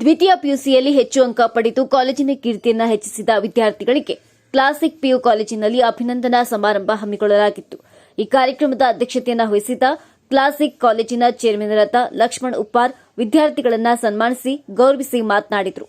ದ್ವಿತೀಯ ಪಿಯುಸಿಯಲ್ಲಿ ಹೆಚ್ಚು ಅಂಕ ಪಡೆದು ಕಾಲೇಜಿನ ಕೀರ್ತಿಯನ್ನ ಹೆಚ್ಚಿಸಿದ ವಿದ್ಯಾರ್ಥಿಗಳಿಗೆ ಕ್ಲಾಸಿಕ್ ಪಿಯು ಕಾಲೇಜಿನಲ್ಲಿ ಅಭಿನಂದನಾ ಸಮಾರಂಭ ಹಮ್ಮಿಕೊಳ್ಳಲಾಗಿತ್ತು. ಈ ಕಾರ್ಯಕ್ರಮದ ಅಧ್ಯಕ್ಷತೆಯನ್ನು ವಹಿಸಿದ ಕ್ಲಾಸಿಕ್ ಕಾಲೇಜಿನ ಚೇರ್ಮನ್ರಾದ ಲಕ್ಷ್ಮಣ್ ಉಪ್ಪಾರ್ ವಿದ್ಯಾರ್ಥಿಗಳನ್ನು ಸನ್ಮಾನಿಸಿ ಗೌರವಿಸಿ ಮಾತನಾಡಿದರು.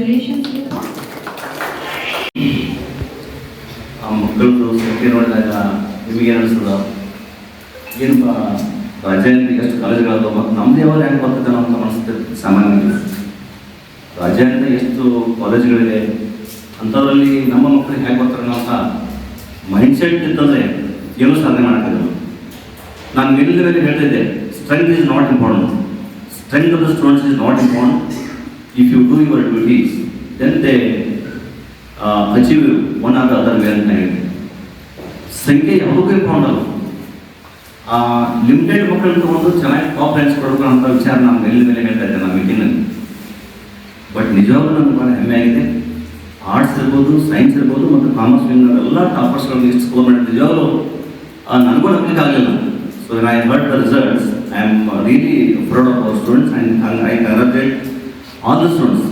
Congratulations, Vita. ಆ ಮಕ್ಕಳದು ಸಂಖ್ಯೆ ನೋಡಿದಾಗ ನಿಮಗೆ ಅನಿಸ್ತದ ಏನಪ್ಪ ರಾಜ್ಯಾಂಗ ಎಷ್ಟು ಕಾಲೇಜುಗಳದಾವ ಮತ್ತು ನಮ್ದು ಯಾವಾಗ ಹೆಂಗೆ ಬರ್ತದೆ ಅಂತ ಅನಿಸ್ತದೆ ಸಾಮಾನ್ಯವಾಗಿ ರಾಜ್ಯಾಂಗ ಎಷ್ಟು ಕಾಲೇಜುಗಳಿದೆ ಅಂಥದ್ರಲ್ಲಿ ನಮ್ಮ ಮಕ್ಕಳಿಗೆ ಹೇಗೆ ಬರ್ತಾರೆ ಅಂತ ಮೈಂಡ್ ಸೆಟ್ ಇತ್ತಂದರೆ ಏನೂ ಸಾಧನೆ ಮಾಡೋಕ್ಕಾಗಲ್ಲ. ನಾನು ನಿಲ್ಲದಲ್ಲಿ ಹೇಳ್ತಿದ್ದೆ strength is not important strength of the students is not important if you do your duties, then they uh, one or or other other ಹೇಳಿ ಸಂಖ್ಯೆ ಯಾವುದಕ್ಕೂ ಇಂಪಾರ್ಟೆಂಟ್ ಆ ಲಿಮಿಟೆಡ್ ಮಕ್ಕಳನ್ನ ತಗೊಂಡು ಚೆನ್ನಾಗಿ ಟಾಪ್ ರ್ಯಾಂಕ್ಸ್ ಕೊಡಬೇಕು ಅಂತ ವಿಚಾರ ನಮ್ಮ ಮೇಲೆ ಮೇಲೆ ಹೇಳ್ತಾ ಇದ್ದೆ ನಮ್ಮ ಮೀಟಿಂಗ್ನಲ್ಲಿ ಬಟ್ ನಿಜವಾಗ್ಲೂ ನಮ್ಗೆ ಭಾಳ ಹೆಮ್ಮೆ ಆಗಿದೆ. ಆರ್ಟ್ಸ್ ಇರ್ಬೋದು ಸೈನ್ಸ್ ಇರ್ಬೋದು ಮತ್ತು ಕಾಮರ್ಸ್ ಎಲ್ಲ ಟಾಪರ್ಸ್ಗಳನ್ನು ಇಷ್ಟು ಸ್ಕೋರ್ ಮಾಡಿದ ನಿಜವಾಗ್ಲೂ ನನಗೂ ನಂಬಲಿಕ್ಕೆ ಆಗಲಿಲ್ಲ so I heard the results I am really proud of our students and I congratulate all the students,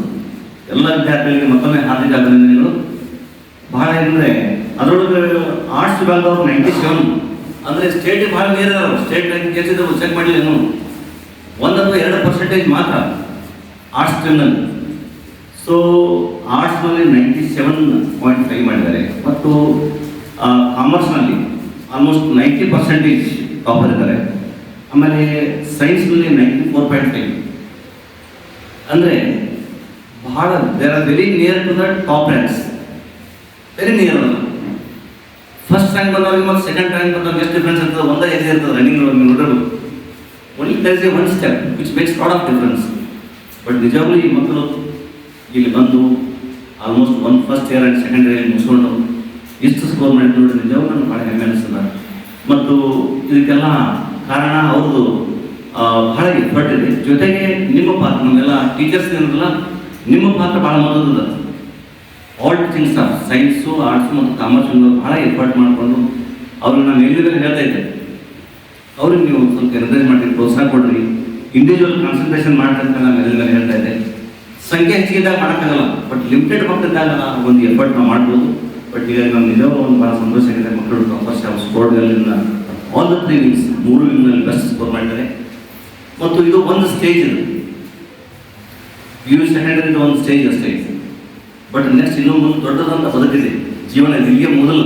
ಎಲ್ಲ ವಿದ್ಯಾರ್ಥಿಗಳಿಗೆ ಮತ್ತೊಮ್ಮೆ ಹಾರ್ದಿಕ ಅಭಿನಂದನೆಗಳು. ಬಹಳ ಏನಂದ್ರೆ, ಅದರೊಳಗೆ ಆರ್ಟ್ಸ್ ವಿಭಾಗದವ್ರು ನೈಂಟಿ ಸೆವೆನ್ ಅಂದರೆ ಸ್ಟೇಟಿಗೆ ಭಾಳ ನೀರು ಸ್ಟೇಟ್ ಬ್ಯಾಂಕ್ ಎಷ್ಟಿದ್ರು ಚೆಕ್ ಮಾಡಲಿಲ್ಲ ಏನು ಒಂದು ಅಥವಾ ಎರಡು ಪರ್ಸೆಂಟೇಜ್ ಮಾತ್ರ ಆರ್ಟ್ಸ್ ಸ್ಟ್ರೀಮ್ನಲ್ಲಿ ಸೊ ಆರ್ಟ್ಸ್ನಲ್ಲಿ ನೈಂಟಿ ಸೆವೆನ್ ಪಾಯಿಂಟ್ ಫೈವ್ ಮಾಡಿದ್ದಾರೆ. ಮತ್ತು ಕಾಮರ್ಸ್ನಲ್ಲಿ ಆಲ್ಮೋಸ್ಟ್ ನೈಂಟಿ ಪರ್ಸೆಂಟೇಜ್ ಟಾಪರ್ ಇದ್ದಾರೆ. ಆಮೇಲೆ ಸೈನ್ಸ್ನಲ್ಲಿ ನೈಂಟಿ ಫೋರ್ ಪಾಯಿಂಟ್ ಫೈವ್ ಅಂದರೆ ಬಹಳ there are very near to the top ranks very near first rank ಬಂದವರಿಗೆ ಮತ್ತು ಸೆಕೆಂಡ್ ರ್ಯಾಂಕ್ ಬಂದವ್ರಿಗೆ ಎಷ್ಟು ಡಿಫ್ರೆನ್ಸ್ ಇರ್ತದೆ? ಒಂದೇ ಇದೆ ಇರ್ತದೆ running ನೋಡಿರ್ಬೇಕು only there is a one step which makes lot of difference but ನಿಜವಾಗ್ಲೂ ಈ ಮಕ್ಕಳು ಇಲ್ಲಿ ಬಂದು almost one first year and second year ಮುಗಿಸ್ಕೊಂಡು ಇಷ್ಟು ಸ್ಕೋರ್ ಮಾಡಿ ನೋಡಿ ನಿಜವಾಗ್ಲೂ ಭಾಳ ಹೆಮ್ಮೆ ಅನಿಸ್ತದೆ. ಮತ್ತು ಇದಕ್ಕೆಲ್ಲ ಕಾರಣ ಅವ್ರದ್ದು ಬಹಳ ಎಫರ್ಟ್ ಇದೆ ಜೊತೆಗೆ ನಿಮ್ಮ ಪಾತ್ರ, ನಮ್ಮೆಲ್ಲ ಟೀಚರ್ಸ್ ಏನಲ್ಲ ನಿಮ್ಮ ಪಾತ್ರ ಭಾಳ ಮಹತ್ವದ all teaching of science arts ಮತ್ತು ಕಾಮರ್ಸ್ ಭಾಳ ಎಫರ್ಟ್ ಮಾಡಿಕೊಂಡು ಅವ್ರಿಗೆ ನಾನು ಎಲ್ಲಿದ್ದಾರೆ ಹೇಳ್ತಾ ಇದ್ದೆ. ಅವ್ರಿಗೆ ನೀವು ಸ್ವಲ್ಪ ಎನ್ಕರೇಜ್ ಮಾಡಿ ಪ್ರೋತ್ಸಾಹ ಕೊಡ್ರಿ. ಇಂಡಿವಿಜುವಲ್ ಕಾನ್ಸಂಟ್ರೇಷನ್ ಮಾಡ್ತಂತ ನಾನು ಎಲ್ಲ ಮೇಲೆ ಹೇಳ್ತಾ ಇದ್ದೆ. ಸಂಖ್ಯೆ ಹೆಚ್ಚಿಗೆದಾಗ ಮಾಡೋಕ್ಕಾಗಲ್ಲ ಬಟ್ ಲಿಮಿಟೆಡ್ ಮಕ್ಕಳಿದ್ದಾಗ ಒಂದು ಎಫರ್ಟ್ ನಾವು ಮಾಡ್ಬೋದು. ಬಟ್ ಈಗ ನಮ್ಮ ನಿಜವೂ ಒಂದು ಭಾಳ ಸಂತೋಷ ಆಗಿದೆ ಮಕ್ಕಳು ಯಾವ ಸ್ಕೋರ್ಗಳಿಂದ ಆಲ್ ದ ತ್ರೀ ವಿಂಗ್ಸ್ ಮೂರು ವಿಂಗ್ನಲ್ಲಿ ಬೆಸ್ಟ್ ಸ್ಕೋರ್ ಮಾಡಿದ್ದಾರೆ. ಮತ್ತು ಇದು ಒಂದು ಸ್ಟೇಜ್ ಇದು. ಯು ಇದು ಒಂದು ಸ್ಟೇಜ್ ಅಷ್ಟೇ ಬಟ್ ನೆಕ್ಸ್ಟ್ ಇನ್ನೂ ಮುಂದೆ ದೊಡ್ಡದಂತ ಬದುಕಿದೆ ಜೀವನ ಇಲ್ಲಿಗೆ ಮೊದಲು.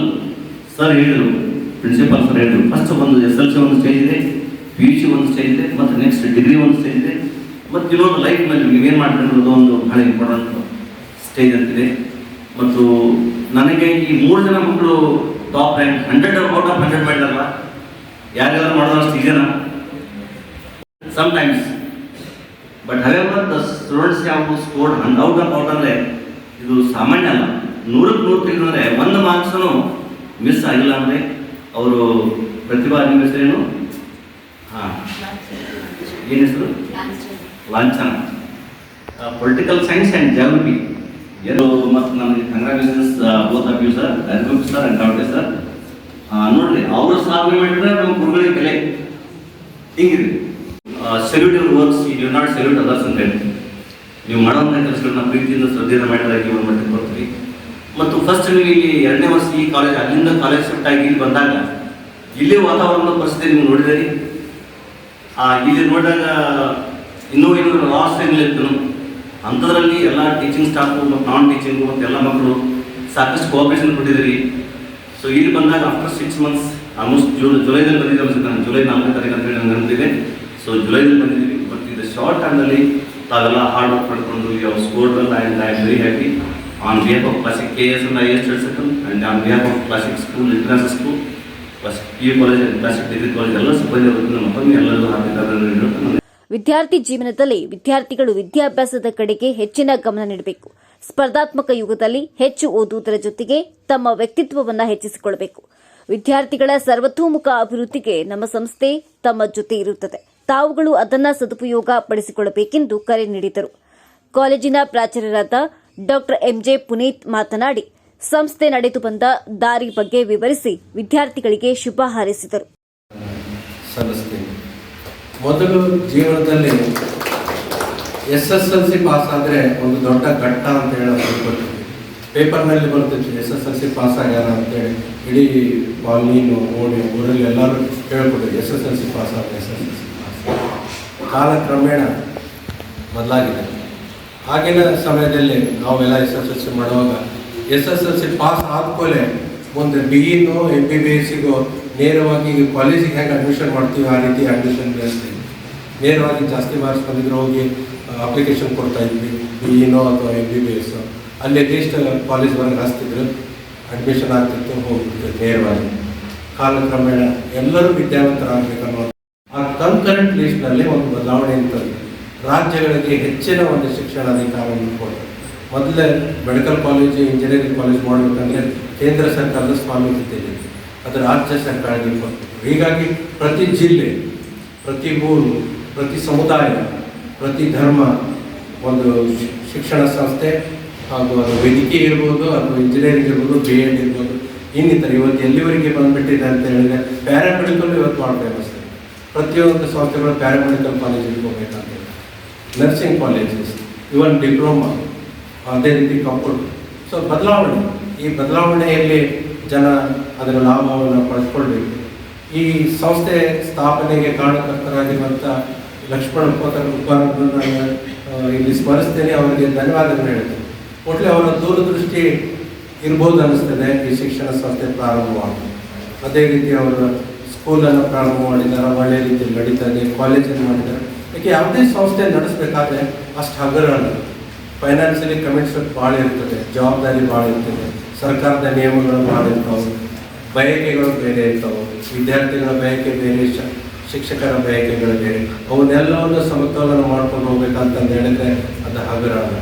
ಸರ್ ಹೇಳಿದರು ಪ್ರಿನ್ಸಿಪಾಲ್ ಸರ್ ಹೇಳಿದರು ಫಸ್ಟ್ ಒಂದು ಎಸ್ ಎಲ್ ಸಿ ಒಂದು ಸ್ಟೇಜ್ ಇದೆ ಪಿ ಯು ಸಿ ಒಂದು ಸ್ಟೇಜ್ ಇದೆ, ಮತ್ತು ನೆಕ್ಸ್ಟ್ ಡಿಗ್ರಿ ಒಂದು ಸ್ಟೇಜ್ ಇದೆ. ಮತ್ತು ಇನ್ನೊಂದು ಲೈಫ್ನಲ್ಲಿ ನೀವೇನು ಮಾಡ್ಕೊಂಡಿರೋದು ಒಂದು ಬಹಳ ಇಂಪಾರ್ಟೆಂಟ್ ಸ್ಟೇಜ್ ಅಂತಿದೆ. ಮತ್ತು ನನಗೆ ಈ ಮೂರು ಜನ ಮಕ್ಕಳು top rank hundred out of hundred ಮಾಡಿದಾರಲ್ಲ? ಯಾರ್ಯಾರು ಮಾಡೋದಷ್ಟು ಅಷ್ಟು sometimes but But however, the students have hundred out of out ಅಂದರೆ ಇದು ಸಾಮಾನ್ಯ ಅಲ್ಲ. ನೂರಕ್ಕೆ ನೂರು ತೆಗೆದ್ರೆ ಒಂದು ಮಾರ್ಕ್ಸನು ಮಿಸ್ ಆಗಿಲ್ಲ ಅಂದರೆ ಅವರು ಪ್ರತಿಭಾ ನಿಮ್ಮ ಹೆಸರೇನು? ಹಾಂ. ಏನು ಹೆಸರು? ಲಾಂಛನ. ಪೊಲಿಟಿಕಲ್ ಸೈನ್ಸ್ ಆ್ಯಂಡ್ ಜಾಗ್ರಫಿ ಎರಡು ಮತ್ತು ನಮಗೆ congratulations both of you sir ಅರ್ಗುಪ್ sir and doctor sir ನೋಡ್ರಿ ಅವರು ಸಾಧನೆ ಮಾಡಿದ್ರೆ ನಮ್ಮ ಗುರುಗಳಿಗೆ ಕಲೆ ಹಿಂಗಿದೆ salute your works you not salute others ಅಂತ ಹೇಳ್ತೀವಿ ನೀವು ಮಾಡುವಂಥ ಕೆಲಸಗಳನ್ನ ಪ್ರೀತಿಯಿಂದ ಶ್ರದ್ಧೆಯಿಂದ ಮಾಡಿದಾಗ ಒಂದು ಮಟ್ಟಕ್ಕೆ ಬರ್ತೀವಿ. ಮತ್ತು ಫಸ್ಟ್ ನೀವು ಇಲ್ಲಿ ಎರಡನೇ ವರ್ಷ ಈ ಕಾಲೇಜ್ ಅಲ್ಲಿಂದ ಕಾಲೇಜ್ ಶಿಫ್ಟ್ ಆಗಿ ಇಲ್ಲಿ ಬಂದಾಗ, ಇಲ್ಲಿ ವಾತಾವರಣದ ಪರಿಸ್ಥಿತಿ ನೀವು ನೋಡಿದಿರಿ ಇಲ್ಲಿ ನೋಡಿದಾಗ ಇನ್ನೂ ಏನು ಲಾಸ್ ಇತ್ತು. ಅಂಥದ್ರಲ್ಲಿ ಎಲ್ಲ ಟೀಚಿಂಗ್ ಸ್ಟಾಫು ಮತ್ತು ನಾನ್ ಟೀಚಿಂಗು ಮತ್ತು ಎಲ್ಲ ಮಕ್ಕಳು ಸಾಕಷ್ಟು ಕೋಆಪರೇಷನ್ ಕೊಟ್ಟಿದ್ದೀರಿ. ಸೊ ಇಲ್ಲಿ ಬಂದಾಗ after six months almost June ಜುಲೈದಲ್ಲಿ ಬಂದಿದ್ದೆ ನಾನು ಜುಲೈ ನಾಲ್ಕನೇ ತಾರೀಕು ಅಂತ ಹೇಳಿ ನಂಗೆ ನೆನಪಿದೆ ಸೊ ಜುಲೈಲಿ ಬಂದಿದ್ದೀವಿ ಬಟ್ ಇದು ಶಾರ್ಟ್ ಟೈಮ್ನಲ್ಲಿ ತಾವೆಲ್ಲ ಹಾರ್ಡ್ ವರ್ಕ್ ಮಾಡಿಕೊಂಡು ಯಾವ well and I am very happy on behalf of Classic K S and I S and on behalf of Classic school international school Classic P U college and Classic degree college ಎಲ್ಲ ಸಿಬ್ಬಂದಿ ಮತ್ತೊಮ್ಮೆ ಎಲ್ಲರಿಗೂ ಹಾಕಿದ್ದಾರೆ ವಿದ್ಯಾರ್ಥಿ ಜೀವನದಲ್ಲಿ ವಿದ್ಯಾರ್ಥಿಗಳು ವಿದ್ಯಾಭ್ಯಾಸದ ಕಡೆಗೆ ಹೆಚ್ಚಿನ ಗಮನ ನೀಡಬೇಕು. ಸ್ಪರ್ಧಾತ್ಮಕ ಯುಗದಲ್ಲಿ ಹೆಚ್ಚು ಓದುವುದರ ಜೊತೆಗೆ ತಮ್ಮ ವ್ಯಕ್ತಿತ್ವವನ್ನು ಹೆಚ್ಚಿಸಿಕೊಳ್ಳಬೇಕು ವಿದ್ಯಾರ್ಥಿಗಳ ಸರ್ವತೋಮುಖ ಅಭಿವೃದ್ಧಿಗೆ ನಮ್ಮ ಸಂಸ್ಥೆ ತಮ್ಮ ಜೊತೆ ಇರುತ್ತದೆ. ತಾವುಗಳು ಅದನ್ನ ಸದುಪಯೋಗ ಪಡಿಸಿಕೊಳ್ಳಬೇಕೆಂದು ಕರೆ ನೀಡಿದರು. ಕಾಲೇಜಿನ ಪ್ರಾಚಾರ್ಯರಾದ ಡಾಕ್ಟರ್ ಎಂಜೆ ಪುನೀತ್ ಮಾತನಾಡಿ, ಸಂಸ್ಥೆ ನಡೆದು ಬಂದ ದಾರಿ ಬಗ್ಗೆ ವಿವರಿಸಿ ವಿದ್ಯಾರ್ಥಿಗಳಿಗೆ ಶುಭ ಹಾರೈಸಿದರು. ಮೊದಲು ಜೀವನದಲ್ಲಿ S S L C pass ಆದರೆ ಒಂದು ದೊಡ್ಡ ಘಟ್ಟ ಅಂತ ಹೇಳೋದು ಪೇಪರ್ನಲ್ಲಿ ಬರ್ತಿತ್ತು S S L C pass ಆಗ್ಯಾರ ಅಂತೇಳಿ ಇಡೀ ಕಾಲೋನಿನು ಓಣಿ ಊರಲ್ಲಿ ಎಲ್ಲರೂ ಹೇಳ್ಕೊಟ್ಟಿದ್ರು S S L C pass ಆದರೆ ಎಸ್ ಎಸ್ ಎಲ್ ಸಿ ಕಾಲಕ್ರಮೇಣ ಬದಲಾಗಿದೆ. ಆಗಿನ ಸಮಯದಲ್ಲಿ ನಾವೆಲ್ಲ ಎಸ್ ಎಸ್ ಎಲ್ ಸಿ ಮಾಡುವಾಗ S S L C pass ಆದ್ಮೇಲೆ ಮುಂದೆ ಬಿ ಇನೋ ಎಂ ಬಿ ಬಿ ಎಸ್ಸಿಗೋ ನೇರವಾಗಿ ಕಾಲೇಜಿಗೆ ಹೆಂಗೆ ಅಡ್ಮಿಷನ್ ಮಾಡ್ತೀವಿ ಆ ರೀತಿ ಅಡ್ಮಿಷನ್ ವ್ಯವಸ್ಥೆ ನೇರವಾಗಿ ಜಾಸ್ತಿ ಮಾರ್ಕ್ಸ್ ಬಂದಿದ್ರೆ ಹೋಗಿ ಅಪ್ಲಿಕೇಶನ್ ಕೊಡ್ತಾ ಇದ್ವಿ ಬಿ ಇನೋ ಅಥವಾ ಎಂ ಬಿ ಬಿ ಎಸ್. ಅಲ್ಲಿ ಲೀಸ್ಟ್ ಕಾಲೇಜ್ವರೆಗೆ ಹಾಸ್ತಿದ್ರು ಅಡ್ಮಿಷನ್ ಆಗ್ತಿತ್ತು, ಹೋಗ್ತಿತ್ತು ನೇರವಾಗಿ. ಕಾಲಕ್ರಮೇಣ ಎಲ್ಲರೂ ವಿದ್ಯಾವಂತರಾಗಬೇಕನ್ನೋ ಆ ಕನ್ಕರೆಂಟ್ ಲಿಸ್ಟ್ನಲ್ಲಿ ಒಂದು ಬದಲಾವಣೆ ಇರ್ತದೆ ರಾಜ್ಯಗಳಿಗೆ ಹೆಚ್ಚಿನ ಒಂದು ಶಿಕ್ಷಣ ಅಧಿಕಾರವನ್ನು ಕೊಟ್ಟರು ಮೊದಲೇ ಮೆಡಿಕಲ್ ಕಾಲೇಜು ಇಂಜಿನಿಯರಿಂಗ್ ಕಾಲೇಜ್ ಮಾಡಬೇಕಂದ್ರೆ ಕೇಂದ್ರ ಸರ್ಕಾರದ ಸ್ವಾಮಿತ್ವ ಇದೆ. ಅದು ರಾಜ್ಯ ಸರ್ಕಾರಕ್ಕೆ ಕೊಡ್ತಾರೆ ಹೀಗಾಗಿ ಪ್ರತಿ ಜಿಲ್ಲೆ, ಪ್ರತಿ ಊರು, ಪ್ರತಿ ಸಮುದಾಯ, ಪ್ರತಿ ಧರ್ಮ ಒಂದು ಶಿಕ್ಷಣ ಸಂಸ್ಥೆ ಹಾಗೂ ಅದು ವೈದ್ಯಕೀಯ ಇರ್ಬೋದು ಅಥವಾ ಇಂಜಿನಿಯರಿಂಗ್ ಇರ್ಬೋದು ಬಿ ಎಡ್ ಇರ್ಬೋದು ಇನ್ನಿತರ ಇವತ್ತು ಎಲ್ಲಿವರೆಗೆ ಬಂದುಬಿಟ್ಟಿದೆ ಅಂತ ಹೇಳಿದ್ರೆ ಪ್ಯಾರಾಮೆಡಿಕಲ್ ಇವತ್ತು ಇದೆ ಪ್ರತಿಯೊಂದು ಸಂಸ್ಥೆಗಳು ಪ್ಯಾರಾಮೆಡಿಕಲ್ ಕಾಲೇಜಿಗೆ ಹೋಗಬೇಕಂತ ನರ್ಸಿಂಗ್ ಕಾಲೇಜಸ್, ಇವನ್ ಡಿಪ್ಲೊಮಾ, ಅದೇ ರೀತಿ ಕಂಪ್ಯೂಟರ್ ಸೊ ಬದಲಾವಣೆ. ಈ ಬದಲಾವಣೆಯಲ್ಲಿ ಜನ ಅದರ ಲಾಭವನ್ನು ಪಡೆದುಕೊಳ್ಬೇಕು ಈ ಸಂಸ್ಥೆ ಸ್ಥಾಪನೆಗೆ ಕಾರಣಕರ್ತರಾಗಿರುವಂಥ ಲಕ್ಷ್ಮಣ ನಾನು ಇಲ್ಲಿ ಸ್ಮರಿಸ್ತೇನೆ, ಅವರಿಗೆ ಧನ್ಯವಾದಗಳು ಹೇಳ್ತೇನೆ. ಒಟ್ಟಲೆ ಅವರ ದೂರದೃಷ್ಟಿ ಇರ್ಬೋದು ಅನ್ನಿಸ್ತದೆ ಈ ಶಿಕ್ಷಣ ಸಂಸ್ಥೆ ಪ್ರಾರಂಭವಾಗಿದೆ ಅದೇ ರೀತಿ ಅವರು ಸ್ಕೂಲನ್ನು ಪ್ರಾರಂಭ ಮಾಡಿದ್ದಾರೆ ಒಳ್ಳೆಯ ರೀತಿಯಲ್ಲಿ ನಡೀತಾ ಇದೆ, ಕಾಲೇಜನ್ನು ಮಾಡಿದ್ದಾರೆ. ಯಾಕೆ ಯಾವುದೇ ಸಂಸ್ಥೆ ನಡೆಸಬೇಕಾದ್ರೆ ಅಷ್ಟು ಹಗರ ಫೈನಾನ್ಷಿಯಲಿ ಕಮಿಟ್ಸ್ಮೆಂಟ್ ಭಾಳ ಇರ್ತದೆ, ಜವಾಬ್ದಾರಿ ಭಾಳ ಇರ್ತದೆ, ಸರ್ಕಾರದ ನಿಯಮಗಳು ಭಾಳ ಇರ್ತಾವೆ, ಬಯಕೆಗಳು ಬೇರೆ ಇರ್ತಾವೆ, ವಿದ್ಯಾರ್ಥಿಗಳ ಬಯಕೆ ಬೇರೆ ಶಿಕ್ಷಕರ ಬಯಕೆಗಳು ಬೇರೆ. ಅವನ್ನೆಲ್ಲವನ್ನು ಸಮತೋಲನ ಮಾಡ್ಕೊಂಡು ಹೋಗ್ಬೇಕಂತಂದು ಹೇಳಿದ್ರೆ ಅದು ಹಗರಣ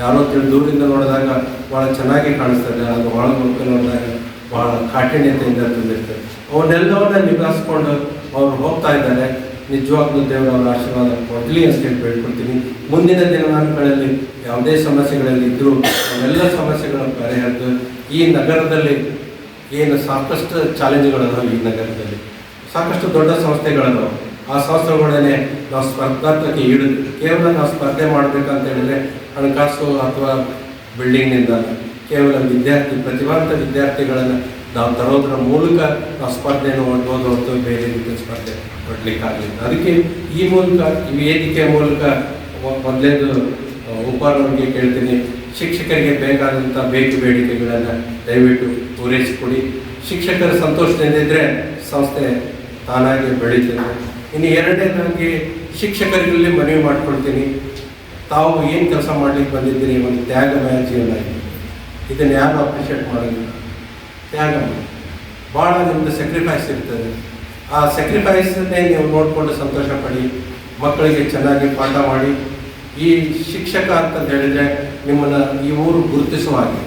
ಯಾರೋ ತಿಳಿ ದೂರಿಂದ ನೋಡಿದಾಗ ಭಾಳ ಚೆನ್ನಾಗಿ ಕಾಣಿಸ್ತದೆ, ಅದು ಒಳಗೆ ನೋಡಿದಾಗ ಭಾಳ ಕಾಠಿಣ್ಯತೆಯಿಂದ ತುಂಬಿರ್ತದೆ. ಅವನ್ನೆಲ್ಲವನ್ನ ನಿಭಾಯಿಸ್ಕೊಂಡು ಅವ್ರು ಹೋಗ್ತಾ ಇದ್ದಾರೆ. ನಿಜವಾಗ್ಲೂ ದೇವರವರ ಆಶೀರ್ವಾದ ಕೊಡ್ಲಿ ಅಂತ ಹೇಳಿ ಬೇಡ್ಕೊಳ್ತೀನಿ. ಮುಂದಿನ ದಿನಮಾನಗಳಲ್ಲಿ ಯಾವುದೇ ಸಮಸ್ಯೆಗಳಲ್ಲಿ ಇದ್ದರೂ ಅವೆಲ್ಲ ಸಮಸ್ಯೆಗಳನ್ನು ಪರಿಹರಿದು ಈ ನಗರದಲ್ಲಿ ಏನು ಸಾಕಷ್ಟು ಚಾಲೆಂಜ್ಗಳಿದಾವೆ ಈ ನಗರದಲ್ಲಿ. ಸಾಕಷ್ಟು ದೊಡ್ಡ ಸಂಸ್ಥೆಗಳನ್ನು ಆ ಸಂಸ್ಥೆಗಳನ್ನೇ ನಾವು ಸ್ಪರ್ಧಾತ್ಮಕ ಇಳಿದು ಕೇವಲ ನಾವು ಸ್ಪರ್ಧೆ ಮಾಡಬೇಕಂತ ಹೇಳಿದ್ರೆ ಹಣಕಾಸು ಅಥವಾ ಬಿಲ್ಡಿಂಗ್ನಿಂದ. ಕೇವಲ ವಿದ್ಯಾರ್ಥಿ, ಪ್ರತಿಭಾವಂತ ವಿದ್ಯಾರ್ಥಿಗಳನ್ನು ನಾವು ತರೋದ್ರ ಮೂಲಕ ನಾವು ಸ್ಪರ್ಧೆಯನ್ನು ಒಡ್ಬೋದು ಹೊರತು ಬೇರೆ ರೀತಿಯ ಸ್ಪರ್ಧೆ ಕೊಡ್ಲಿಕ್ಕಾಗಲಿಲ್ಲ. ಅದಕ್ಕೆ ಈ ಮೂಲಕ, ಈ ವೇದಿಕೆ ಮೂಲಕ ಮೊದಲೇದು ಉಪಾರವರಿಗೆ ಕೇಳ್ತೀನಿ. ಶಿಕ್ಷಕರಿಗೆ ಬೇಕಾದಂಥ ಬೇಕು ಬೇಡಿಕೆಗಳನ್ನು ದಯವಿಟ್ಟು ಪೂರೈಸಿಕೊಡಿ. ಶಿಕ್ಷಕರ ಸಂತೋಷದಿಂದ ಇದ್ದರೆ ಸಂಸ್ಥೆ ತಾನಾಗಿ ಬೆಳೀತದೆ. ಇನ್ನು ಎರಡನೇದಾಗಿ ಶಿಕ್ಷಕರಲ್ಲಿ ಮನವಿ ಮಾಡ್ಕೊಳ್ತೀನಿ. ತಾವು ಏನು ಕೆಲಸ ಮಾಡ್ಲಿಕ್ಕೆ ಬಂದಿದ್ದೀರಿ ಒಂದು ತ್ಯಾಗಮಯ ಜೀವನ ಇದೆ ಇದನ್ನು ಯಾರು ಅಪ್ರಿಷಿಯೇಟ್ ಮಾಡೋದಿಲ್ಲ. ತ್ಯಾಗ. ಭಾಳ ನಿಮ್ಮದು ಸ್ಯಾಕ್ರಿಫೈಸ್ ಇರ್ತದೆ. ಆ ಸ್ಯಾಕ್ರಿಫೈಸನ್ನೇ ನೀವು ನೋಡಿಕೊಂಡು ಸಂತೋಷ ಪಡಿ, ಮಕ್ಕಳಿಗೆ ಚೆನ್ನಾಗಿ ಪಾಠ ಮಾಡಿ. ಈ ಶಿಕ್ಷಕ ಅಂತ ಹೇಳಿದರೆ ನಿಮ್ಮನ್ನು ಈ ಊರು ಗುರುತಿಸುವ ಹಾಗೆ.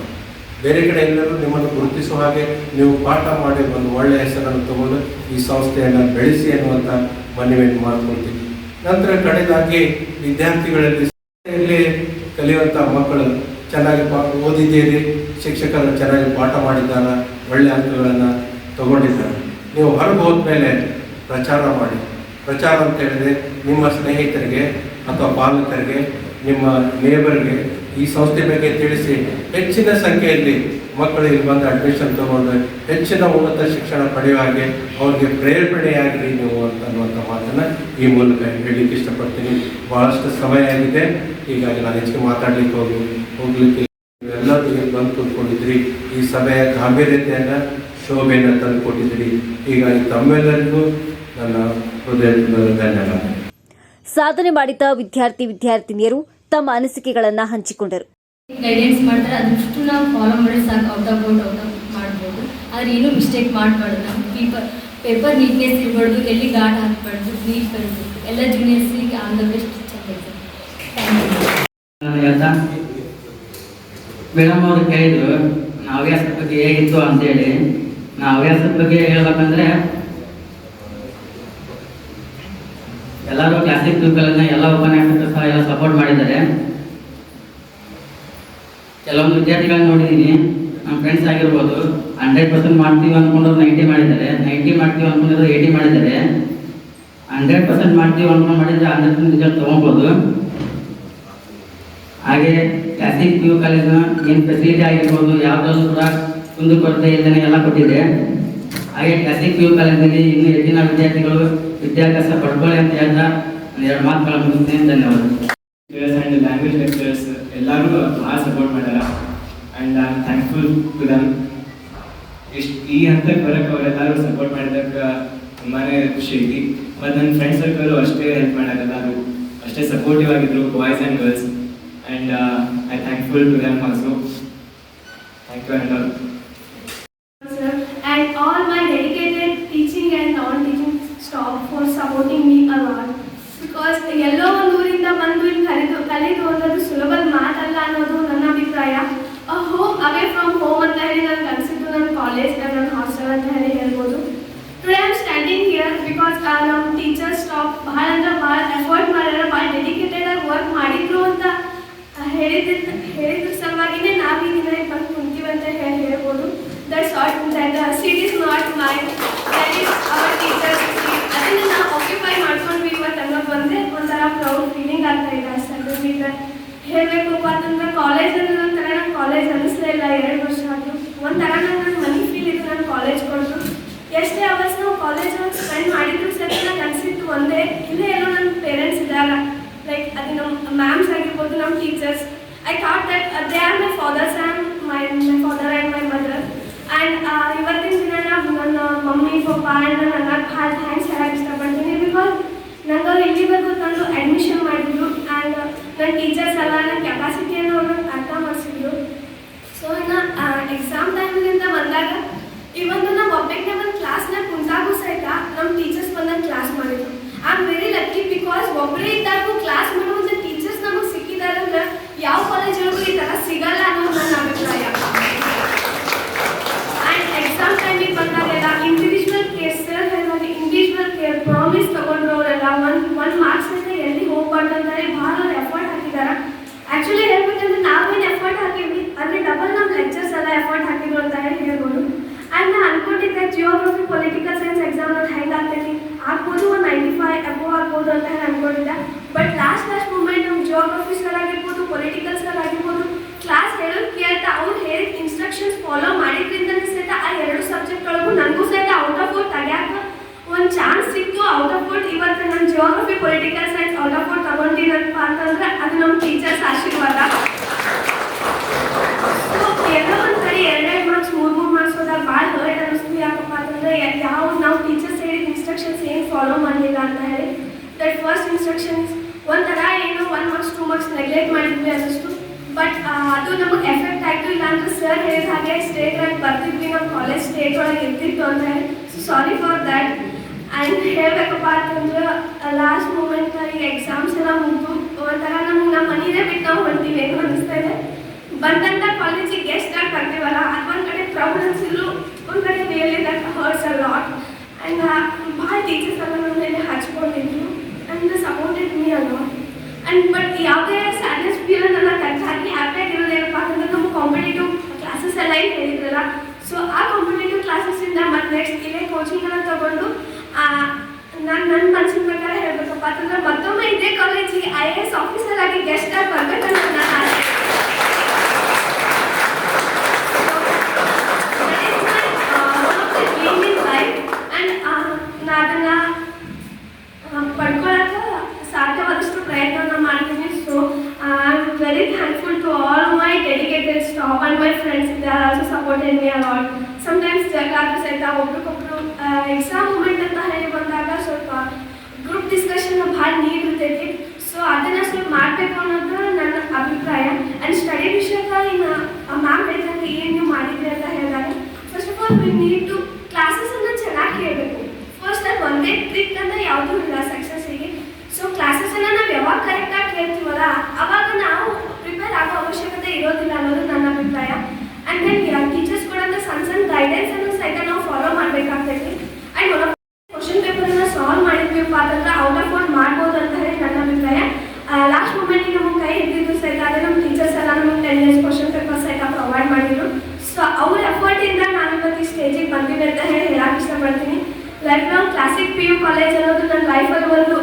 ಬೇರೆ ಕಡೆ ಎಲ್ಲರೂ ನಿಮ್ಮನ್ನು ಗುರುತಿಸುವ ಹಾಗೆ ನೀವು ಪಾಠ ಮಾಡಿ ಒಂದು ಒಳ್ಳೆಯ ಹೆಸರನ್ನು ತಗೊಂಡು ಈ ಸಂಸ್ಥೆಯನ್ನು ಬೆಳೆಸಿ ಅನ್ನುವಂಥ ಮನವಿಯನ್ನು ಮಾಡ್ಕೊಳ್ತೀವಿ ನಂತರ ಕಡೆದಾಗಿ ವಿದ್ಯಾರ್ಥಿಗಳಲ್ಲಿ ಕಲಿಯುವಂಥ ಮಕ್ಕಳು ಚೆನ್ನಾಗಿ ಪಾ ಓದಿದ್ದೀರಿ ಶಿಕ್ಷಕರು ಚೆನ್ನಾಗಿ ಪಾಠ ಮಾಡಿದ್ದಾರೆ ಒಳ್ಳೆ ಅಂಕಗಳನ್ನು ತಗೊಂಡಿದ್ದಾರೆ ನೀವು ಹೊರಗೆ ಹೋದ್ಮೇಲೆ ಪ್ರಚಾರ ಮಾಡಿ. ಪ್ರಚಾರ ಅಂತ ಹೇಳಿದ್ರೆ ನಿಮ್ಮ ಸ್ನೇಹಿತರಿಗೆ ಅಥವಾ ಪಾಲಕರಿಗೆ, ನಿಮ್ಮ ನೇಬರ್ಗೆ ಈ ಸಂಸ್ಥೆ ಬಗ್ಗೆ ತಿಳಿಸಿ. ಹೆಚ್ಚಿನ ಸಂಖ್ಯೆಯಲ್ಲಿ ಮಕ್ಕಳು ಇಲ್ಲಿ ಬಂದು ಅಡ್ಮಿಷನ್ ತಗೊಂಡು ಹೆಚ್ಚಿನ ಉನ್ನತ ಶಿಕ್ಷಣ ಪಡೆಯುವ ಹಾಗೆ ಅವ್ರಿಗೆ ಪ್ರೇರಣೆಯಾಗಿರಿ ನೀವು ಅಂತ ಅನ್ನುವಂಥ ಮಾತನ್ನು ಈ ಮೂಲಕ ಹೇಳಲಿಕ್ಕೆ ಇಷ್ಟಪಡ್ತೀನಿ. ಬಹಳಷ್ಟು ಸಮಯ ಆಗಿದೆ. ಹೀಗಾಗಿ ನಾನು ಹೆಚ್ಚಿಗೆ ಮಾತಾಡಲಿಕ್ಕೆ ಹೋಗಿ ಹೋಗ್ಲಿಕ್ಕೆ ಎಲ್ಲರೂ ಬಂದು ಕೂತ್ಕೊಂಡಿದ್ರಿ. ಈ ಸಭೆಯ ಗಾಂಭೀರ್ಯತೆಯನ್ನು ಶೋಭೆಯನ್ನು ತಂದು ಕೊಟ್ಟಿದ್ದೀರಿ ಹೀಗಾಗಿ ತಮ್ಮೆಲ್ಲರಿಗೂ ನನ್ನ ಹೃದಯದಿಂದ ಧನ್ಯವಾದ. ಸಾಧನೆ ಮಾಡಿದ ವಿದ್ಯಾರ್ಥಿ ವಿದ್ಯಾರ್ಥಿನಿಯರು ತಮ್ಮ ಅನಿಸಿಕೆಗಳನ್ನು ಹಂಚಿಕೊಂಡರು. ಗೈಡೆನ್ಸ್ ಮಾಡ್ತಾರೆ. ಅದಷ್ಟು ನಾವು ಫಾಲೋ ಮಾಡಿ ಸಾಕು. Out of out out of ಮಾಡ್ಬೋದು. ಆದರೆ ಏನೂ ಮಿಸ್ಟೇಕ್ ಮಾಡಬಾರ್ದು. ನಾವು ಪೇಪರ್ ಪೇಪರ್ ನೀಟ್ನೆಸ್ ಇರಬಾರ್ದು. ಎಲ್ಲಿ ಗಾಡ್ ಹಾಕಬಾರ್ದು? ನೀಟ್ ಬರಬೇಕು ಎಲ್ಲ ಜೂನಿಯರ್ಸಿಗೆ on the best thank you ಹೇಳ್ತಾ ಮೇಡಮ್ ಅವರು ಕೇಳಿದ್ರು, ನಾ ಹವ್ಯಾಸದ ಬಗ್ಗೆ ಹೇಗಿತ್ತು ಅಂತೇಳಿ. ನಾ ಹವ್ಯಾಸದ ಬಗ್ಗೆ ಹೇಳ್ಬೇಕಂದ್ರೆ, ಎಲ್ಲರೂ ಕ್ಲಾಸಿಕ್ ಗ್ರೂಪ್ಗಳನ್ನ ಎಲ್ಲ ಉಪನ್ಯಾಸಕರು ಸಹ ಎಲ್ಲ ಸಪೋರ್ಟ್ ಮಾಡಿದ್ದಾರೆ. ಕೆಲವೊಂದು ವಿದ್ಯಾರ್ಥಿಗಳನ್ನ ನೋಡಿದ್ದೀನಿ ನಮ್ಮ ಫ್ರೆಂಡ್ಸ್ ಆಗಿರ್ಬೋದು ಹಂಡ್ರೆಡ್ ಪರ್ಸೆಂಟ್ ಮಾಡ್ತೀವಿ ಅಂದ್ಕೊಂಡ್ರು ನೈಂಟಿ ಮಾಡಿದ್ದಾರೆ. ನೈಂಟಿ ಮಾಡ್ತೀವಿ ಅಂದ್ಕೊಂಡಿದ್ರು ಏಯ್ಟಿ ಮಾಡಿದ್ದಾರೆ. ಹಂಡ್ರೆಡ್ ಪರ್ಸೆಂಟ್ ಮಾಡ್ತೀವಿ ಅಂದ್ಕೊಂಡು ಮಾಡಿದ್ರೆ ಹಂಡ್ರೆಡ್ ಪರ್ಸೆಂಟ್ ರಿಸಲ್ಟ್ ತೊಗೊಬೋದು. ಹಾಗೆ ಕ್ಲಾಸಿಕ್ ಪಿ ಯು ಕಾಲೇಜ್ನ ಏನು ಫೆಸಿಲಿಟಿ ಆಗಿರ್ಬೋದು ಯಾವುದಾದ್ರು ಕೂಡ ಕುಂದುಕೊರತೆ ಇಲ್ಲದೆ ಎಲ್ಲ ಕೊಟ್ಟಿದೆ. ಹಾಗೆ ಕ್ಲಾಸಿಕ್ ಪಿ ಯು ಕಾಲೇಜಿನಲ್ಲಿ ಇನ್ನೂ ಹೆಚ್ಚಿನ ವಿದ್ಯಾರ್ಥಿಗಳು ವಿದ್ಯಾಭ್ಯಾಸ ಪಡ್ಕೊಳ್ಳಿ ಅಂತ ಹೇಳ್ತಾ ಎರಡು ಮಾತುಗಳನ್ನು ಮುಗಿಸ್ತೇನೆ. ಧನ್ಯವಾದ. Language lecturers ಎಲ್ಲರೂ ಭಾಳ ಸಪೋರ್ಟ್ ಮಾಡ್ಯಾರ. And I am thankful to them ಇಷ್ಟು ಈ ಹಂತಕ್ಕೆ ಬರೋಕ್ಕೆ ಅವರೆಲ್ಲರೂ ಸಪೋರ್ಟ್ ಮಾಡಿದಕ್ಕೆ ತುಂಬಾ ಖುಷಿ ಐತಿ. ಮತ್ತು ನನ್ನ ಫ್ರೆಂಡ್ ಸರ್ಕಲು ಅಷ್ಟೇ ಹೆಲ್ಪ್ ಮಾಡ್ಯಾರ ಅಷ್ಟೇ ಸಪೋರ್ಟಿವ್ ಆಗಿದ್ರು boys and girls and I thankful to them also thank you and all sir, and all my dedicated teaching and non-teaching staff for supporting me a lot. Because ಎಲ್ಲೋ ಒಂದು ಊರಿಂದ ಬಂದು ಇಲ್ಲಿ ಕಲಿತು ಕಲಿತು ಅನ್ನೋದು ಸುಲಭದ ಮಾತಲ್ಲ ಅನ್ನೋದು ನನ್ನ ಅಭಿಪ್ರಾಯ ಹೋಮ್ ಅವೇ ಫ್ರಮ್ ಹೋಮ್ ಅಂತ ಹೇಳಿ ನಾನು ಕಲಿಸಿದ್ದು ನನ್ನ ಕಾಲೇಜ್ ನನ್ನ ಹಾಸ್ಟೆಲ್ ಅಂತ ಹೇಳಿ ಹೇಳ್ಬೋದು today I am standing here because ನಮ್ಮ ಟೀಚರ್ ಸ್ಟಾಫ್ ಭಾಳ ಅಂದ್ರೆ ಭಾಳ ಎಫರ್ಟ್ ಮಾಡ್ಯಾರ ಭಾಳ ಡೆಡಿಕೇಟೆಡ್ ಆಗಿ ವರ್ಕ್ ಮಾಡಿದ್ರು ಅಂತ ಹೇಳಿದ ಹೇಳಿದ್ರ ಸಲುವಾಗಿನೇ ನಾವು ಈ ದಿನ ಬಂದು ಕುಂತೀವಿ ಅಂತ ಹೇಳಿ ಹೇಳ್ಬೋದು. That's at that seat is not my that is our teachers ಅದನ್ನು ನಾವು ಆಕ್ಯುಪೈ ಮಾಡ್ಕೊಂಡ್ವಿ ಇವತ್ತು ಅನ್ನೋದು ಒಂದೇ ಒಂಥರ ಪ್ರೌಡ್ ಫೀಲಿಂಗ್ ಆಗ್ತಾ ಇದೆ ಅಷ್ಟೇ. ಈಗ ಹೇಳಬೇಕು ಅಂತಂದ್ರೆ ಕಾಲೇಜ್ ಅಂದ್ರೆ ಒಂಥರ ನಂಗೆ ಕಾಲೇಜ್ ಅನ್ನಿಸ್ಲೇ ಇಲ್ಲ. ಎರಡು ವರ್ಷ ಆದರೂ ಒಂಥರ ನಂಗೆ ನನ್ನ ಮನೆ ಫೀಲ್ ಇತ್ತು ನಾನು ಕಾಲೇಜ್ ಕೊಟ್ಟು. ಎಷ್ಟೇ ಅವರ್ಸ್ ನಾವು ಕಾಲೇಜ್ ಸ್ಪೆಂಡ್ ಮಾಡಿದ್ರು ಸರಿ ನಾನು ಅನಿಸಿತ್ತು ಒಂದೇ ಇಲ್ಲೇ ಎಲ್ಲೋ ನನ್ನ ಪೇರೆಂಟ್ಸ್ ಇದ್ದಾರೆ? ಲೈಕ್ ಅದು ನಮ್ಮ ಮ್ಯಾಮ್ಸ್ ಆಗಿರ್ಬೋದು ನಮ್ಮ teachers I thought that they are my fathers and my my father and my mother and ಇವತ್ತಿನ ದಿನ ನಾನು ನನ್ನ ಮಮ್ಮಿ ಪಪ್ಪ ಆ್ಯಂಡ್ ನನ್ನ ಅಣ್ಣ ಭಾಳ ಥ್ಯಾಂಕ್ಸ್ ಹೇಳಕ್ಕೆ ಇಷ್ಟಪಡ್ತೀನಿ ಬಿಕಾಸ್ ನಂಗೆ ಅವ್ರು ಇಲ್ಲಿವರೆಗೂ ತಂದು ಅಡ್ಮಿಷನ್ ಮಾಡಿದ್ರು ಆ್ಯಂಡ್ ನನ್ನ ಟೀಚರ್ಸ್ ಎಲ್ಲ ನನ್ನ ಕೆಪಾಸಿಟಿಯನ್ನು ಅವ್ರನ್ನ ಅರ್ಥ ಮಾಡಿಸಿದ್ರು ಸೊ ನಾ ಎಕ್ಸಾಮ್ ಟೈಮ್ಲಿಂದ ಬಂದಾಗ ಇವತ್ತು ನಾವು ಒಬ್ಬಕ್ಕೆ ಒಂದು ಕ್ಲಾಸ್ನಾಗ ಕುಂತಾಗೂ ಸಹಿತ ನಮ್ಮ ಟೀಚರ್ಸ್ ಬಂದಾಗ ಕ್ಲಾಸ್ ಮಾಡಿದ್ರು I am very lucky because ಒಬ್ಬರೇ ಇದ್ದಾಗ ಕ್ಲಾಸ್ ಮಾಡೋ ಟೀಚರ್ಸ್ ನಮಗೆ ಸಿಕ್ಕಿದ್ದಾರೆ ಅಂದ್ರೆ ಯಾವ ಕಾಲೇಜ್ ಒಳಗೂ ಈ ಥರ ಸಿಗಲ್ಲ ಅನ್ನೋದು ನನ್ನ ಅಭಿಪ್ರಾಯ. ಆ್ಯಂಡ್ ಎಕ್ಸಾಮ್ ಟೈಮಿಗೆ ಬಂದಾಗ ಫಸ್ಟ್ ಇನ್ಸ್ಟ್ರಕ್ಷನ್ಸ್ ಒಂಥರ ಏನೋ one marks two marks neglect ಮಾಡಿದ್ವಿ ಅನ್ನಿಸ್ತು ಬಟ್ ಅದು ನಮಗೆ ಎಫೆಕ್ಟ್ ಆಯಿತು ಇಲ್ಲಾಂದ್ರೆ ಸರ್ ಹೇಳಿದ ಹಾಗೆ ಸ್ಟೇಟ್ ಒಳಗೆ ಬರ್ತಿದ್ವಿ ನಮ್ಮ ಕಾಲೇಜ್ ಸ್ಟೇಟ್ ಒಳಗೆ ಇರ್ತಿತ್ತು ಅಂತ ಹೇಳಿ ಸಾರಿ ಫಾರ್ ದ್ಯಾಟ್ ಆ್ಯಂಡ್ ಹೇಳಬೇಕಪ್ಪ ಅಂತಂದ್ರೆ ಲಾಸ್ಟ್ ಮೂಮೆಂಟ್ ಈಗ ಎಕ್ಸಾಮ್ಸ್ ಎಲ್ಲ ಮುಗಿದು, ಒಂಥರ ನಮ್ಗೆ ನಮ್ಮ ಮನೆಯೇ ಬಿಟ್ಟು ನಾವು ಹೊಂಟೀವಿ. ಏನು ಅನಿಸ್ತಾ ಇದೆ? ಬಂದಂಥ ಕಾಲೇಜಿಗೆ ಗೆಸ್ಟ್ ಆಗಿ ಬರ್ತೀವಲ್ಲ ಒಂದು ಕಡೆ ಪ್ರೌಡ್ ಅನ್ಸಿದ್ರು, ಒಂದು ಕಡೆ really that hurts a lot and ಭಾಳ ಟೀಚರ್ಸ್ ಎಲ್ಲ ನನ್ನ ಮೇಲೆ ಹಚ್ಕೊಂಡಿದ್ರು ಆ್ಯಂಡ್ ಸಪೋರ್ಟೆಡ್ ಮೀ ಅಲ್ಲ ಆ್ಯಂಡ್ ಬಟ್ ಯಾವುದೇ ಸ್ಯಾಡ್ನೆಸ್ ಫೀಲ್ ನನ್ನ ಟಚ್ ಹಾಕಿ ಹ್ಯಾಪಿ ಆಗಿರೋದು ಏನಪ್ಪ ಅಂತಂದ್ರೆ ನಮ್ಮ ಕಾಂಪಿಟೇಟಿವ್ ಕ್ಲಾಸಸ್ ಎಲ್ಲ ಏನು ಹೇಳಿದ್ರಲ್ಲ. ಸೊ ಆ ಕಾಂಪಿಟೇಟಿವ್ ಕ್ಲಾಸಸ್ಸಿಂದ ಮತ್ತು ನೆಕ್ಸ್ಟ್ ಇಲ್ಲೇ ಕೋಚಿಂಗ್ ಎಲ್ಲ ತಗೊಂಡು ನಾನು ನನ್ನ ಮನಸ್ಸಿನ ಪ್ರಕಾರ ಹೇಳ್ಬೇಕಪ್ಪ ಅಂತಂದ್ರೆ ಮತ್ತೊಮ್ಮೆ ಇದೇ ಕಾಲೇಜಿಗೆ ಐ ಎ ಎಸ್ ಆಫೀಸರ್ ಆಗಿ ಗೆಸ್ಟ್ ಆಗಿ ಬರ್ಬೇಕಂತ ನನ್ನ all my dedicated staff and my friends they are also supported sometimes sometimes ಜಗಳ ಆದ್ರೂ ಸಹಿತ ಒಬ್ರಿಗೊಬ್ರು ಎಕ್ಸಾಮ್ ಮೂಮೆಂಟ್ ಅಂತ ಹೇಳಿ ಬಂದಾಗ ಸ್ವಲ್ಪ ಗ್ರೂಪ್ ಡಿಸ್ಕಷನ್ ಭಾಳ ನೀಡ್ ಇರ್ತೈತಿ. ಸೊ ಅದನ್ನು ಸ್ವಲ್ಪ ಮಾಡಬೇಕು ಅನ್ನೋದು ನನ್ನ ಅಭಿಪ್ರಾಯ. ಆ್ಯಂಡ್ ಸ್ಟಡಿ ವಿಷಯದಲ್ಲಿ ಮ್ಯಾಮ್ ಹೇಳಿದಂಗೆ ಏನು ನೀವು ಮಾಡಿದ್ರಿ ಅಂತ ಹೇಳಿದಾಗ first of all we need to ಕ್ಲಾಸಸನ್ನು ಚೆನ್ನಾಗಿ ಕೇಳಬೇಕು ಫಸ್ಟ್ ಅದು ಒಂದೇ ಟ್ರಿಕ್ ಅಂತ ಯಾವುದೂ ಇಲ್ಲ ಸಕ್ಸಸ್ಸಿಗೆ ಸೊ ಕ್ಲಾಸಸನ್ನು ನಾವು ಯಾವಾಗ ಕರೆಕ್ಟಾಗಿ ಕೇಳ್ತೀವಲ್ಲ ಅವಾಗ ನಾವು ಪ್ರಿಪೇರ್ ಆಗೋ ಅವಶ್ಯಕತೆ ಇರೋದಿಲ್ಲ ಅನ್ನೋದು ನನ್ನ ಅಭಿಪ್ರಾಯ. ಆ್ಯಂಡ್ ದೆನ್ ಟೀಚರ್ಸ್ ಕೊಡೋಂಥ ಸಣ್ಣ ಸಣ್ಣ ಗೈಡೆನ್ಸನ್ನು ಸಹಿತ ನಾವು ಫಾಲೋ ಮಾಡಬೇಕಾಗ್ತೈತಿ ಆ್ಯಂಡ್ ಒನ್ ಕ್ವಶನ್ ಪೇಪರನ್ನು ಸಾಲ್ವ್ ಮಾಡಿದ್ವಿಪ್ಪ ಅಂತಂದ್ರೆ ಔಟ್ ಆಫ್ ಔಟ್ ಮಾಡ್ಬೋದು ಅಂತ ಹೇಳಿ ನನ್ನ ಅಭಿಪ್ರಾಯ ಲಾಸ್ಟ್ ಮೂಮೆಂಟಿಗೆ ನಮಗೆ ಕೈ ಹಿಡಿದಿದ್ದು ಸಹಿತ ಅದೇ ನಮ್ಮ ಟೀಚರ್ಸ್ ಎಲ್ಲ ನಮಗೆ ಟೆನ್ ಇಯರ್ಸ್ ಕ್ವಶನ್ ಪೇಪರ್ ಸಹಿತ ಪ್ರೊವೈಡ್ ಮಾಡಿದ್ರು ಸೊ ಅವ್ರ ಎಫರ್ಟಿಂದ ನಾನು ಇವತ್ತು ಈ ಸ್ಟೇಜಿಗೆ ಬಂದಿದ್ದೆ ಅಂತ ಹೇಳಿ ಹೇಳಕ್ಕೆ ಇಷ್ಟಪಡ್ತೀನಿ lifelong Classic P U college ಅನ್ನೋದು ನನ್ನ ಲೈಫಲ್ಲಿ ಒಂದು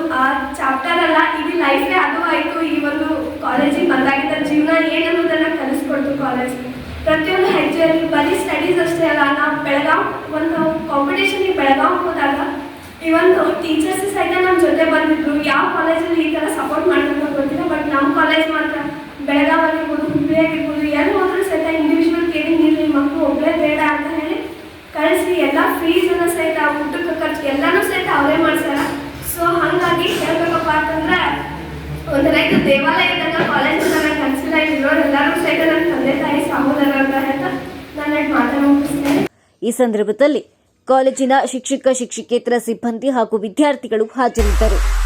ಚಾಪ್ಟರ್ ಅಲ್ಲ ಇಡೀ ಲೈಫೇ ಅದು ಆಯಿತು ಈ ಒಂದು ಕಾಲೇಜಿಗೆ ಬಂದಾಗಿದ್ದ ಜೀವನ ಏನನ್ನೋದನ್ನು ಕಲಿಸ್ಕೊಡ್ತು ಕಾಲೇಜ್ ಪ್ರತಿಯೊಂದು ಹೆಜ್ಜೆಯಲ್ಲಿ ಬರೀ ಸ್ಟಡೀಸ್ ಅಷ್ಟೇ ಅಲ್ಲ ನಾವು ಬೆಳಗಾವ್ ಒಂದು ಕಾಂಪಿಟೇಷನ್ಗೆ ಬೆಳಗಾವ್ ಹೋದಾಗ ಈ ಒಂದು ಟೀಚರ್ಸ್ ಸಹಿತ ನಮ್ಮ ಜೊತೆ ಬಂದಿದ್ರು ಯಾವ ಕಾಲೇಜಲ್ಲಿ ಈ ಥರ ಸಪೋರ್ಟ್ ಮಾಡ್ತಾರೆ ಗೊತ್ತಿಲ್ಲ ಬಟ್ ನಮ್ಮ ಕಾಲೇಜ್ ಮಾತ್ರ ಬೆಳಗಾವ್ ಆಗಿರ್ಬೋದು ಹುಬ್ಬಳ್ಳಿ ಆಗಿರ್ಬೋದು ಎಲ್ಲಿ ಹೋದ್ರೂ ಸಹಿತ ಇಂಡಿವಿಜುವಲ್ ಕೇರಿಂಗ್ ಇರಲಿ ಮಕ್ಕಳು ಒಬ್ಬರೇ ಬೇಡ ಅಂತ ಹೇಳಿ ಕಳಿಸಿ ಎಲ್ಲ ಫೀಸನ್ನು ಸಹಿತ ಊಟಕ್ಕೆ ಖರ್ಚು ಎಲ್ಲನೂ ಸಹಿತ ಅವರೇ ಮಾಡ್ಸಾರ ಸೊ ಹಾಗಾಗಿ ಹೇಳ್ಬೇಕಪ್ಪ ಅಂತಂದ್ರೆ ಒಂದು ರೈತ ದೇವಾಲಯ ಇದ್ದಾಗ ಕಾಲೇಜ್ ನನ್ನ ಕನಸಿಲ್ಲ ಇರೋರು ಎಲ್ಲರೂ ಸಹಿತ ನನ್ನ ತಂದೆ ತಾಯಿ ಸಹೋದರ ಅಂತ ಹೇಳ್ತಾ ನಾನು ಎರಡು ಮಾತನ್ನು ಮುಗಿಸ್ತೇನೆ ಈ ಸಂದರ್ಭದಲ್ಲಿ ಕಾಲೇಜಿನ ಶಿಕ್ಷಕ ಶಿಕ್ಷಕೇತರ ಸಿಬ್ಬಂದಿ ಹಾಗೂ ವಿದ್ಯಾರ್ಥಿಗಳು ಹಾಜರಿದ್ದರು.